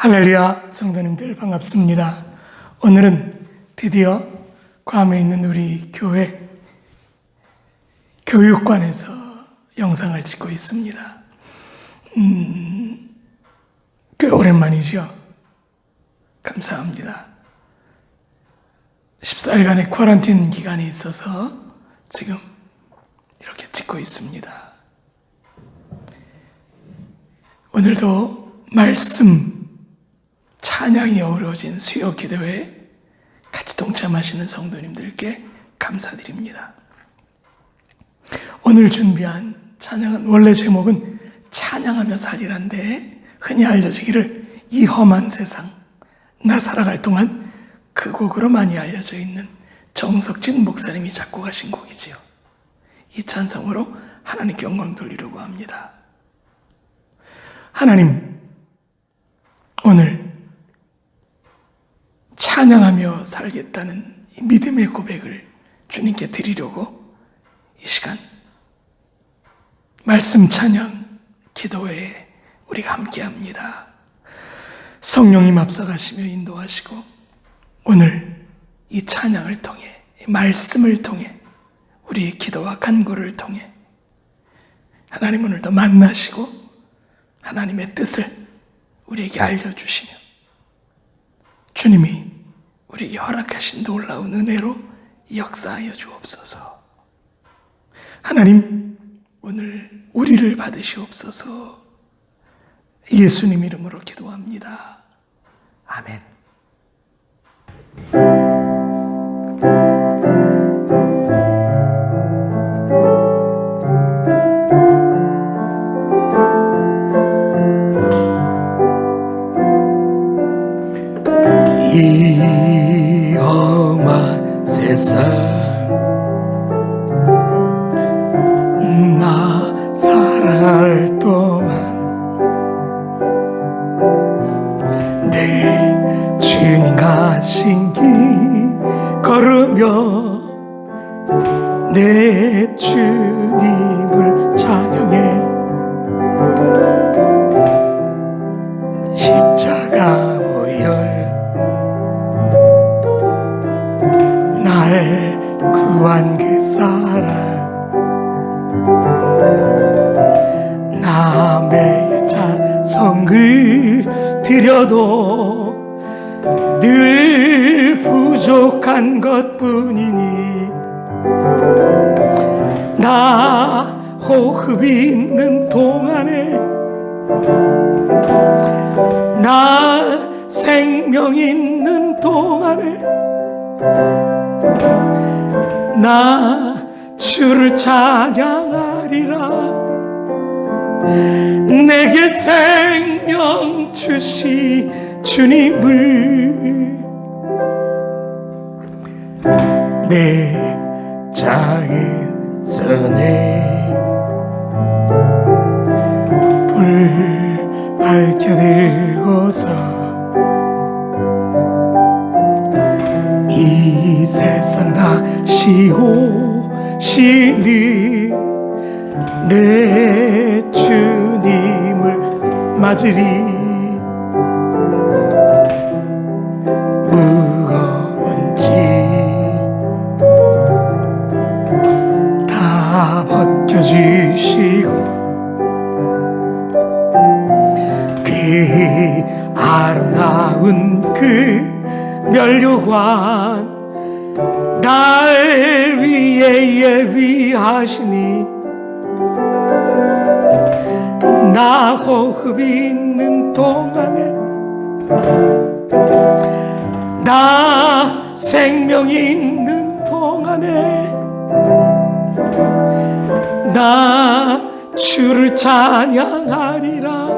할렐루야 성도님들 반갑습니다. 오늘은 드디어 괌에 있는 우리 교회 교육관에서 영상을 찍고 있습니다. 음, 꽤 오랜만이죠. 감사합니다. 14일간의 쿼런틴 기간이 있어서 지금 이렇게 찍고 있습니다. 오늘도 말씀 찬양이 어우러진 수요 기도회에 같이 동참하시는 성도님들께 감사드립니다. 오늘 준비한 찬양은 원래 제목은 찬양하며 살리란데 흔히 알려지기를 이 험한 세상 나 살아갈 동안 그 곡으로 많이 알려져 있는 정석진 목사님이 작곡 하신 곡이지요. 이 찬성으로 하나님께 영광 돌리려고 합니다. 하나님, 오늘 찬양하며 살겠다는 이 믿음의 고백을 주님께 드리려고 이 시간 말씀 찬양 기도회에 우리가 함께 합니다. 성령님 앞서가시며 인도하시고 오늘 이 찬양을 통해 이 말씀을 통해 우리의 기도와 간구를 통해 하나님 오늘도 만나시고 하나님의 뜻을 우리에게 알려주시며 주님이 우리에게 허락하신 놀라운 은혜로 역사하여 주옵소서. 하나님, 오늘 우리를 받으시옵소서. 예수님 이름으로 기도합니다. 아멘. 험 성을 드려도 늘 부족한 것뿐이니 나 호흡 있는 동안에 나 생명 있는 동안에 나 주를 찬양하리라 내게 생명 주시 주님을. 내 작은 손에 불 밝혀 들고서 이 세상 다시 오시니 내 주님을 맞으리. 무거운 짐다 벗겨주시고 그 아름다운 그 멸류관 날 위해 예비하시니 나 호흡 있는 동안에 나 생명 있는 동안에 나 주를 찬양하리라.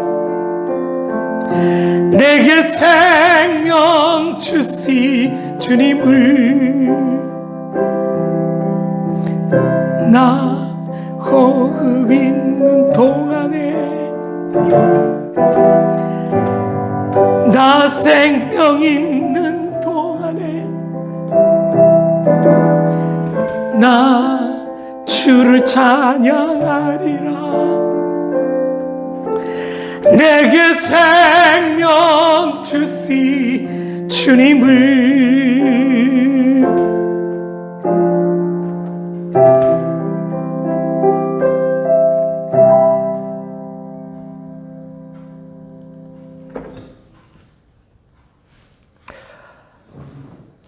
내게 생명 주시 주님을. 나 호흡 있는 동안 에 나 생명 있는 동안에 나 주를 찬양하리라. 내게 생명 주시 주님을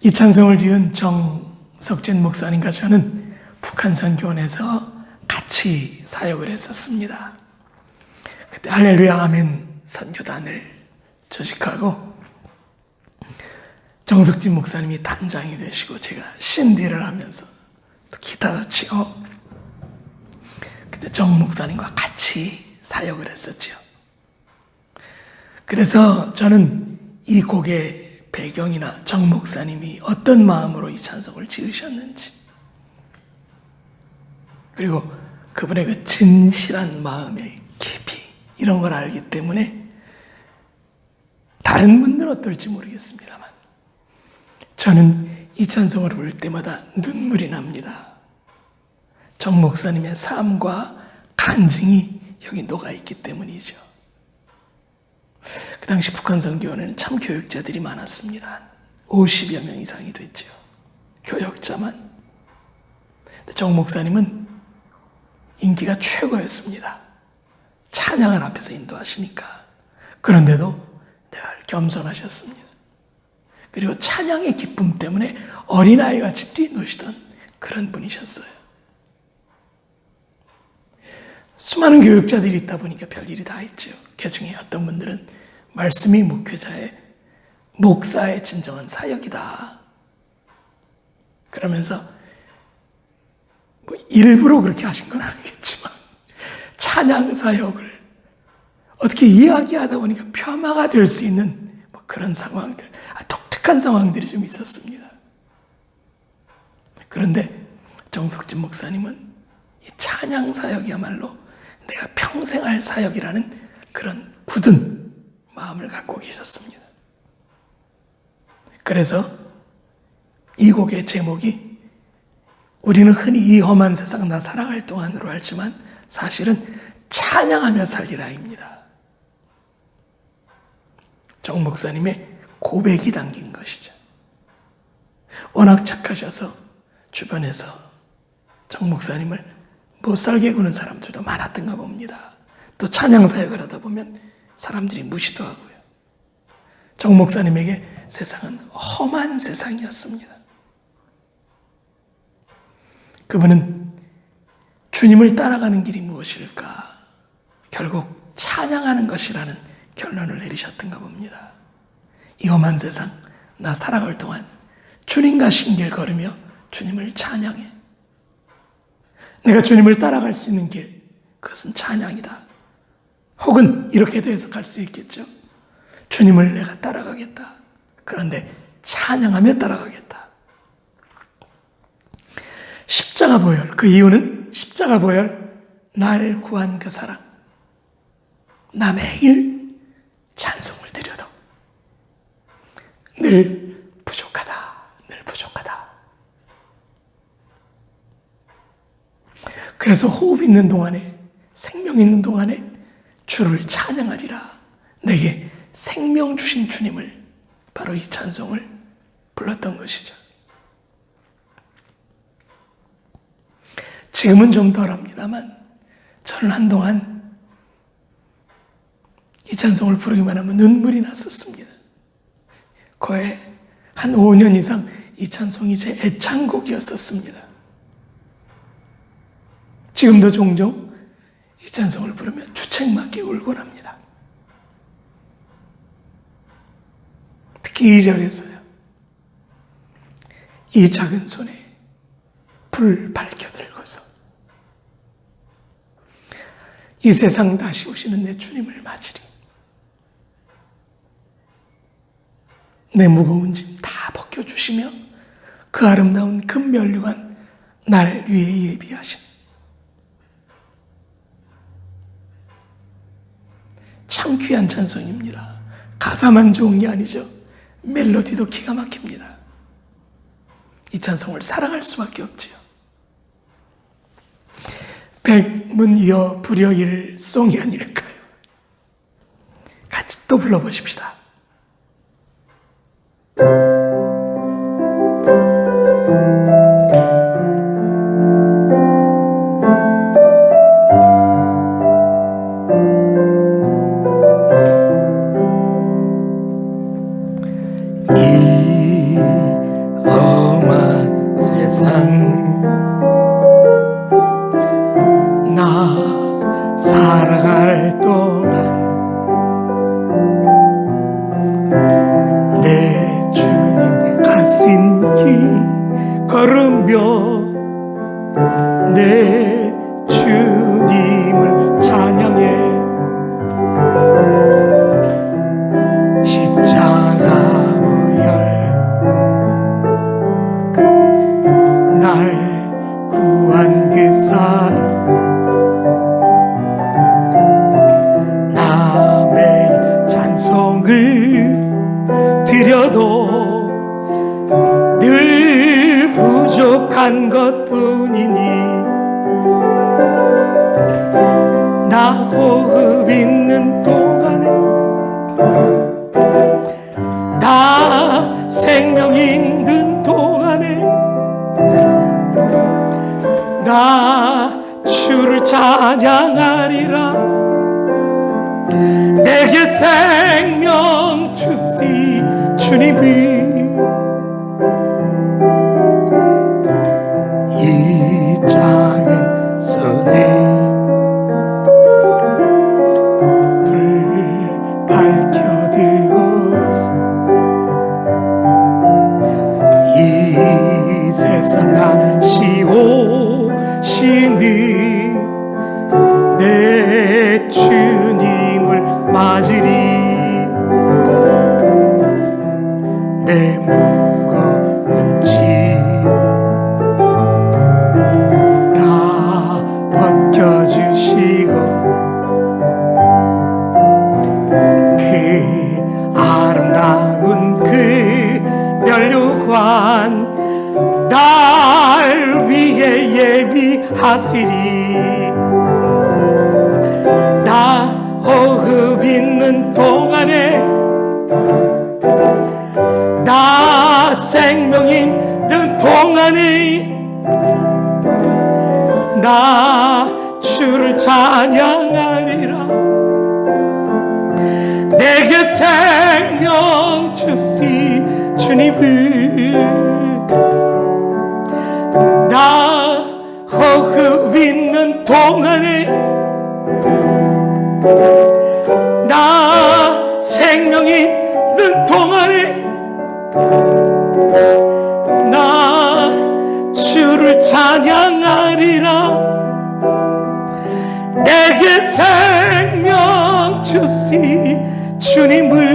이 찬송을 지은 정석진 목사님과 저는 북한선 교원에서 같이 사역을 했었습니다. 그때 할렐루야 아멘 선교단을 조직하고 정석진 목사님이 단장이 되시고 제가 신디를 하면서 또 기타도 치고 그때 정 목사님과 같이 사역을 했었죠. 그래서 저는 이 곡의 배경이나 정 목사님이 어떤 마음으로 이 찬송을 지으셨는지 그리고 그분의 그 진실한 마음의 깊이 이런 걸 알기 때문에 다른 분들은 어떨지 모르겠습니다만 저는 이 찬송을 부를 때마다 눈물이 납니다. 정 목사님의 삶과 간증이 여기 녹아 있기 때문이죠. 그 당시 북한 선교원에는 참 교육자들이 많았습니다. 50여 명 이상이 됐죠. 교역자만. 정 목사님은 인기가 최고였습니다. 찬양을 앞에서 인도하시니까. 그런데도 늘 겸손하셨습니다. 그리고 찬양의 기쁨 때문에 어린아이 같이 뛰노시던 그런 분이셨어요. 수많은 교육자들이 있다 보니까 별일이 다 있죠. 그 중에 어떤 분들은 말씀이 목회자의 목사의 진정한 사역이다. 그러면서 뭐 일부러 그렇게 하신 건 아니겠지만 찬양 사역을 어떻게 이야기하다 보니까 폄하가 될 수 있는 뭐 그런 상황들, 아, 독특한 상황들이 좀 있었습니다. 그런데 정석진 목사님은 이 찬양 사역이야말로 내가 평생 할 사역이라는 그런 굳은 마음을 갖고 계셨습니다. 그래서 이 곡의 제목이 우리는 흔히 이 험한 세상 나 살아갈 동안으로 알지만 사실은 찬양하며 살리라입니다. 정 목사님의 고백이 담긴 것이죠. 워낙 착하셔서 주변에서 정 목사님을 못 살게 구는 사람들도 많았던가 봅니다. 또 찬양 사역을 하다 보면 사람들이 무시도 하고요. 정 목사님에게 세상은 험한 세상이었습니다. 그분은 주님을 따라가는 길이 무엇일까? 결국 찬양하는 것이라는 결론을 내리셨던가 봅니다. 이 험한 세상, 나 살아갈 동안 주님과 신길 걸으며 주님을 찬양해. 내가 주님을 따라갈 수 있는 길, 그것은 찬양이다. 혹은 이렇게도 해석할 수 있겠죠. 주님을 내가 따라가겠다. 그런데 찬양하며 따라가겠다. 십자가 보혈, 그 이유는 십자가 보혈, 날 구한 그 사랑. 나 매일 찬송을 드려도 늘 부족하다, 늘 부족하다. 그래서 호흡 있는 동안에, 생명 있는 동안에 주를 찬양하리라. 내게 생명 주신 주님을 바로 이 찬송을 불렀던 것이죠. 지금은 좀 덜합니다만 저는 한동안 이 찬송을 부르기만 하면 눈물이 났었습니다. 거의 한 5년 이상 이 찬송이 제 애창곡이었었습니다. 지금도 종종 이 찬송을 부르면 주책맞게 울곤 합니다. 특히 2절에서요. 이 작은 손에 불 밝혀들고서 이 세상 다시 오시는 내 주님을 맞으리. 내 무거운 짐 다 벗겨주시며 그 아름다운 금면류관 날 위해 예비하신 참 귀한 찬송입니다. 가사만 좋은 게 아니죠. 멜로디도 기가 막힙니다. 이 찬송을 사랑할 수밖에 없지요. 백문이어 불여일 송이 아닐까요? 또 불러보십시다. 한 것뿐이니 나 호흡 있는 동안에 나 생명 있는 동안에 나 주를 찬양하리라. 내게 생명 주시 주님이. 이 맞 동안에 나 생명 있는 동안에 나 주를 찬양하리라. 내게 생명 주시. 주님을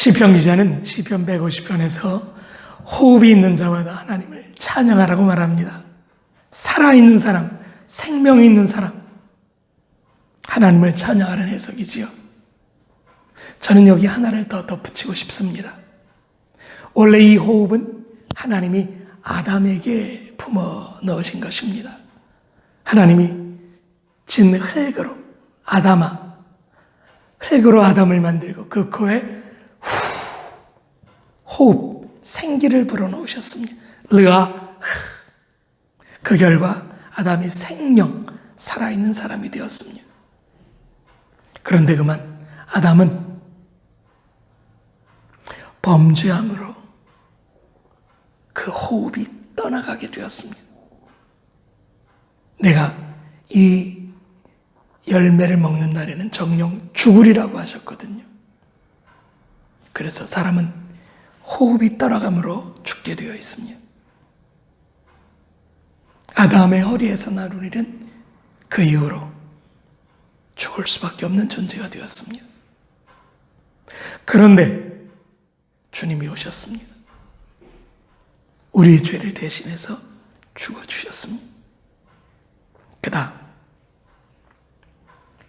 시편 기자는 시편 150편에서 호흡이 있는 자마다 하나님을 찬양하라고 말합니다. 살아있는 사람, 생명이 있는 사람, 하나님을 찬양하는 해석이지요. 저는 여기 하나를 더 덧붙이고 싶습니다. 원래 이 호흡은 하나님이 아담에게 품어 넣으신 것입니다. 하나님이 진 흙으로 아담아 흙으로 아담을 만들고 그 코에 후 호흡 생기를 불어넣으셨습니다. 르아 그 결과 아담이 생명 살아있는 사람이 되었습니다. 그런데 그만 아담은 범죄함으로 그 호흡이 떠나가게 되었습니다. 내가 이 열매를 먹는 날에는 정령 죽으리라고 하셨거든요. 그래서 사람은 호흡이 떠나감으로 죽게 되어 있습니다. 아담의 허리에서 나는 일은 그 이후로 죽을 수밖에 없는 존재가 되었습니다. 그런데 주님이 오셨습니다. 우리의 죄를 대신해서 죽어주셨습니다. 그 다음,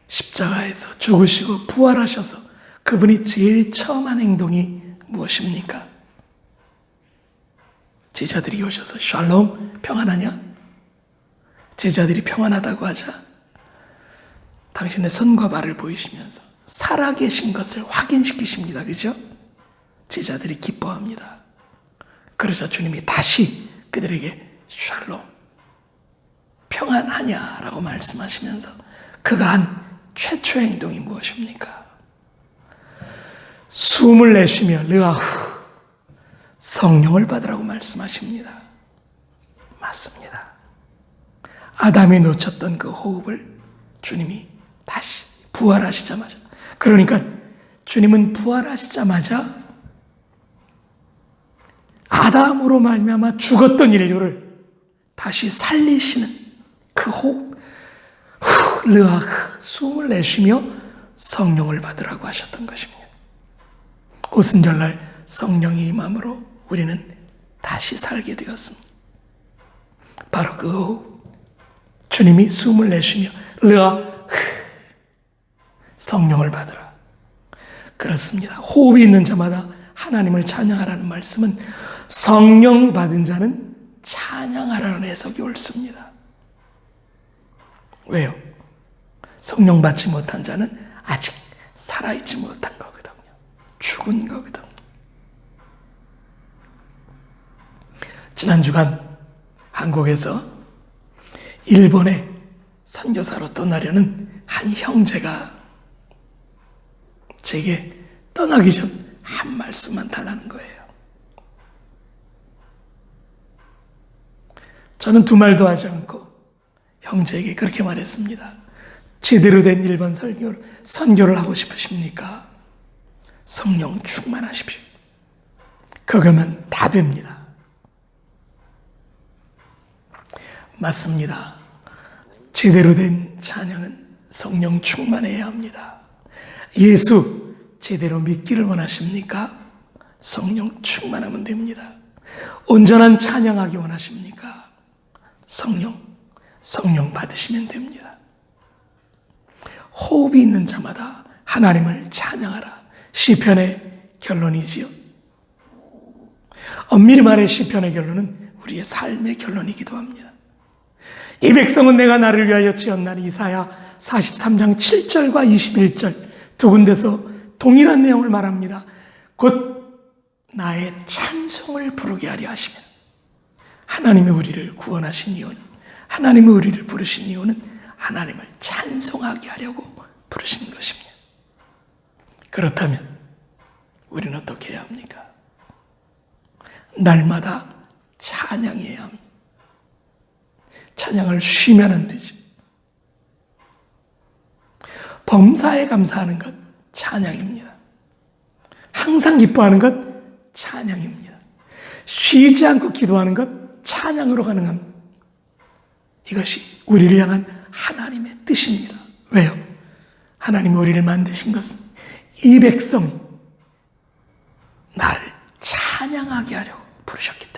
십자가에서 죽으시고 부활하셔서 그분이 제일 처음 한 행동이 무엇입니까? 제자들이 오셔서 샬롬 평안하냐? 제자들이 평안하다고 하자 당신의 손과 발을 보이시면서 살아계신 것을 확인시키십니다. 그죠? 제자들이 기뻐합니다. 그러자 주님이 다시 그들에게 샬롬 평안하냐라고 말씀하시면서 그가 한 최초 행동이 무엇입니까? 숨을 내쉬며 르아후 성령을 받으라고 말씀하십니다. 맞습니다. 아담이 놓쳤던 그 호흡을 주님이 다시 부활하시자마자 그러니까 주님은 부활하시자마자 아담으로 말미암아 죽었던 인류를 다시 살리시는 그 호흡 후, 르아흐 숨을 내쉬며 성령을 받으라고 하셨던 것입니다. 오순절날 성령이 임함으로 우리는 다시 살게 되었습니다. 바로 그 호흡 주님이 숨을 내쉬며 르아흐 성령을 받으라. 그렇습니다. 호흡이 있는 자마다 하나님을 찬양하라는 말씀은 성령 받은 자는 찬양하라는 해석이 옳습니다. 왜요? 성령 받지 못한 자는 아직 살아있지 못한 거거든요. 죽은 거거든요. 지난 주간 한국에서 일본에 선교사로 떠나려는 한 형제가 제게 떠나기 전 한 말씀만 달라는 거예요. 저는 두 말도 하지 않고 형제에게 그렇게 말했습니다. 제대로 된 일본 설교, 선교를 하고 싶으십니까? 성령 충만하십시오. 그거면 다 됩니다. 맞습니다. 제대로 된 찬양은 성령 충만해야 합니다. 예수 제대로 믿기를 원하십니까? 성령 충만하면 됩니다. 온전한 찬양하기 원하십니까? 성령, 성령 받으시면 됩니다. 호흡이 있는 자마다 하나님을 찬양하라. 시편의 결론이지요. 엄밀히 말해 시편의 결론은 우리의 삶의 결론이기도 합니다. 이 백성은 내가 나를 위하여 지었나니 이사야 43장 7절과 21절 두 군데서 동일한 내용을 말합니다. 곧 나의 찬송을 부르게 하려 하시면 하나님이 우리를 구원하신 이유는 하나님이 우리를 부르신 이유는 하나님을 찬송하게 하려고 부르신 것입니다. 그렇다면 우리는 어떻게 해야 합니까? 날마다 찬양해야 합니다. 찬양을 쉬면 안 되지. 범사에 감사하는 것 찬양입니다. 항상 기뻐하는 것 찬양입니다. 쉬지 않고 기도하는 것 찬양으로 가능합니다. 이것이 우리를 향한 하나님의 뜻입니다. 왜요? 하나님이 우리를 만드신 것은 이 백성 나를 찬양하게 하려고 부르셨기 때문입니다.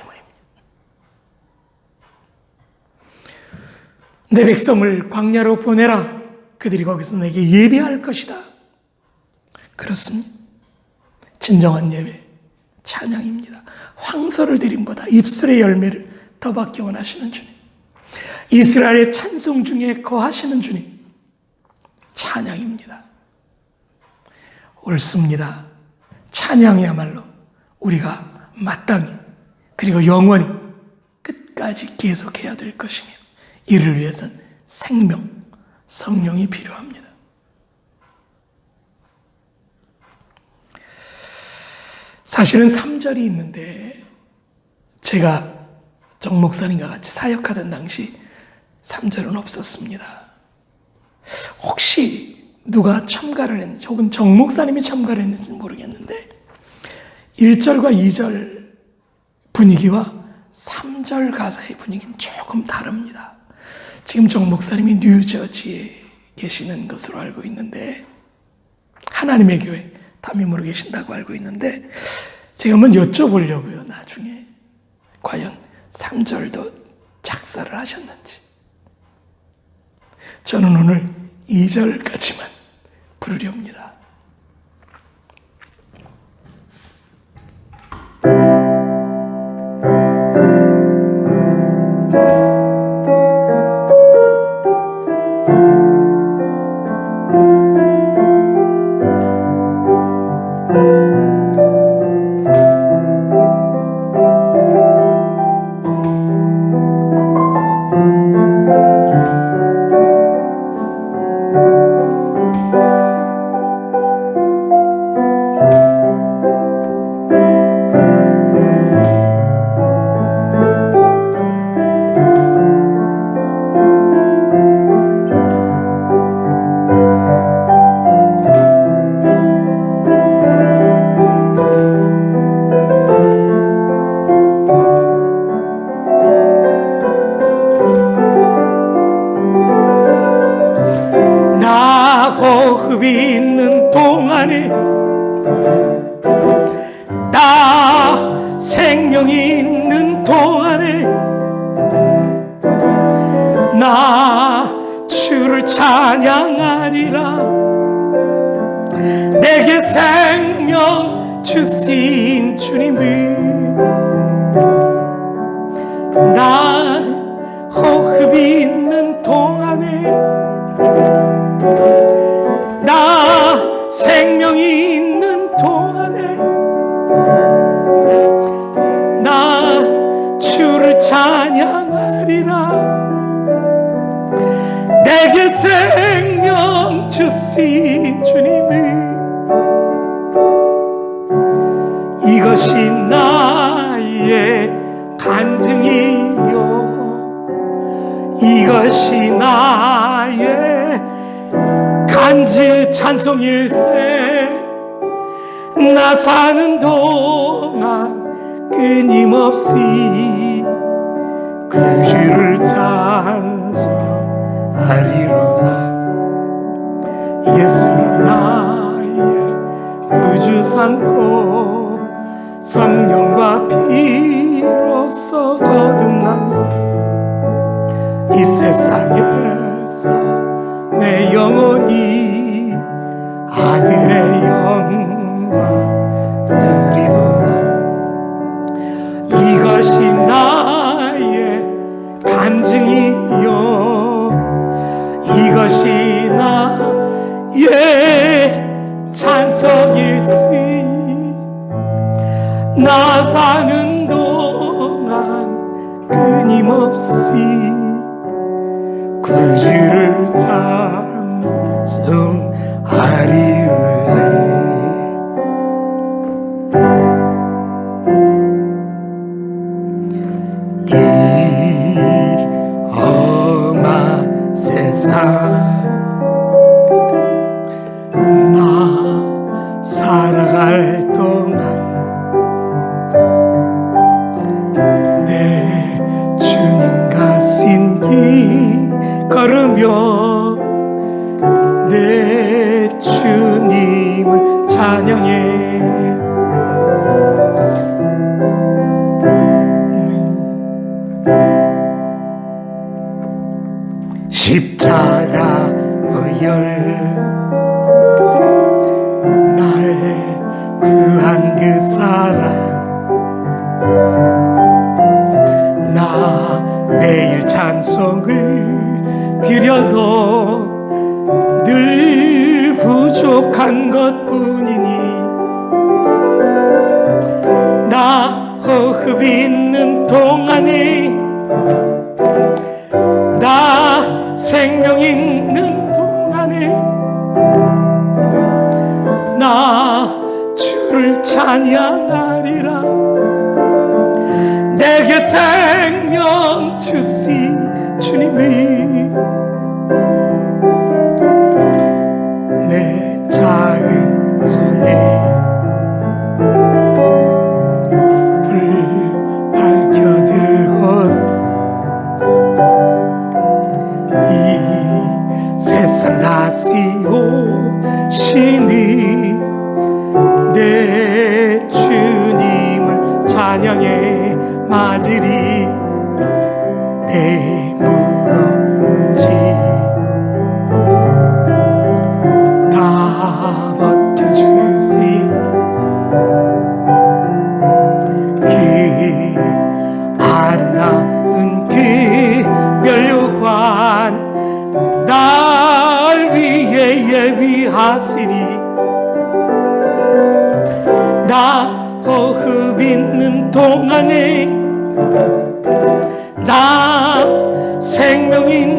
내 백성을 광야로 보내라. 그들이 거기서 내게 예배할 것이다. 그렇습니다. 진정한 예배, 찬양입니다. 황소를 드림보다 입술의 열매를 더 받기 원하시는 주님. 이스라엘의 찬송 중에 거하시는 주님. 찬양입니다. 옳습니다. 찬양이야말로 우리가 마땅히 그리고 영원히 끝까지 계속해야 될 것이며 이를 위해선 생명, 성령이 필요합니다. 사실은 3절이 있는데 제가 정 목사님과 같이 사역하던 당시 3절은 없었습니다. 혹시 누가 참가를 했는지 혹은 정 목사님이 참가를 했는지 모르겠는데 1절과 2절 분위기와 3절 가사의 분위기는 조금 다릅니다. 지금 정 목사님이 뉴저지에 계시는 것으로 알고 있는데 하나님의 교회 담임으로 계신다고 알고 있는데 제가 한번 여쭤보려고요. 나중에 과연 3절도 작사를 하셨는지 저는 오늘 2절까지만 부르렵니다. Da. 삼고 성령과 피로써 거듭나니 이 세상에서 내 영혼이 아들의 영 생명 있는 동안에 나 주를 찬양. 동안에 나 생명이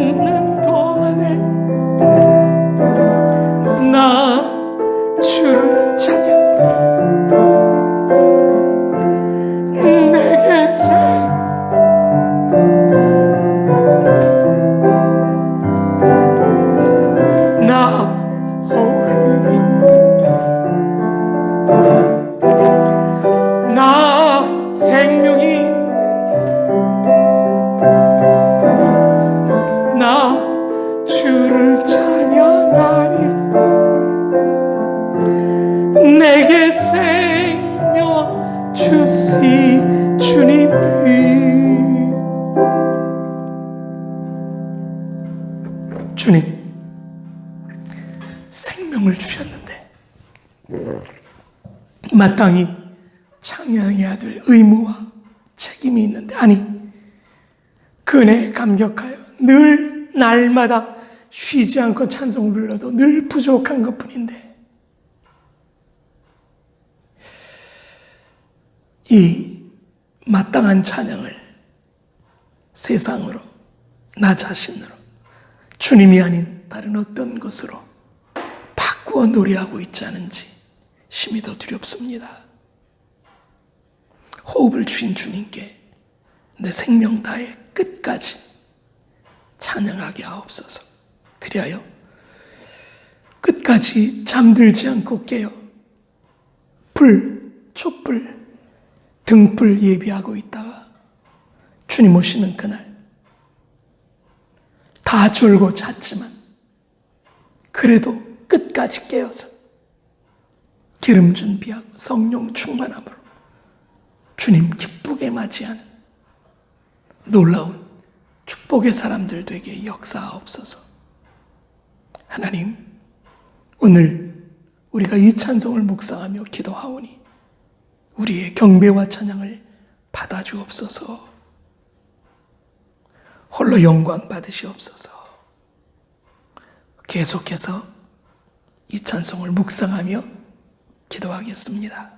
내 생명 주시 주님이 주님 생명을 주셨는데 마땅히 창양해야 될 의무와 책임이 있는데 아니 그네 감격하여 늘 날마다 쉬지 않고 찬송을 불러도 늘 부족한 것뿐인데 이 마땅한 찬양을 세상으로 나 자신으로 주님이 아닌 다른 어떤 것으로 바꾸어 노래하고 있지 않은지 심히 더 두렵습니다. 호흡을 주신 주님께 내 생명 다해 끝까지 찬양하게 하옵소서. 그리하여 끝까지 잠들지 않고 깨어 불, 촛불, 등불 예비하고 있다가 주님 오시는 그날 다 졸고 잤지만 그래도 끝까지 깨어서 기름 준비하고 성령 충만함으로 주님 기쁘게 맞이하는 놀라운 축복의 사람들 되게 역사하옵소서. 하나님, 오늘 우리가 이 찬송을 묵상하며 기도하오니 우리의 경배와 찬양을 받아주옵소서. 홀로 영광 받으시옵소서. 계속해서 이 찬송을 묵상하며 기도하겠습니다.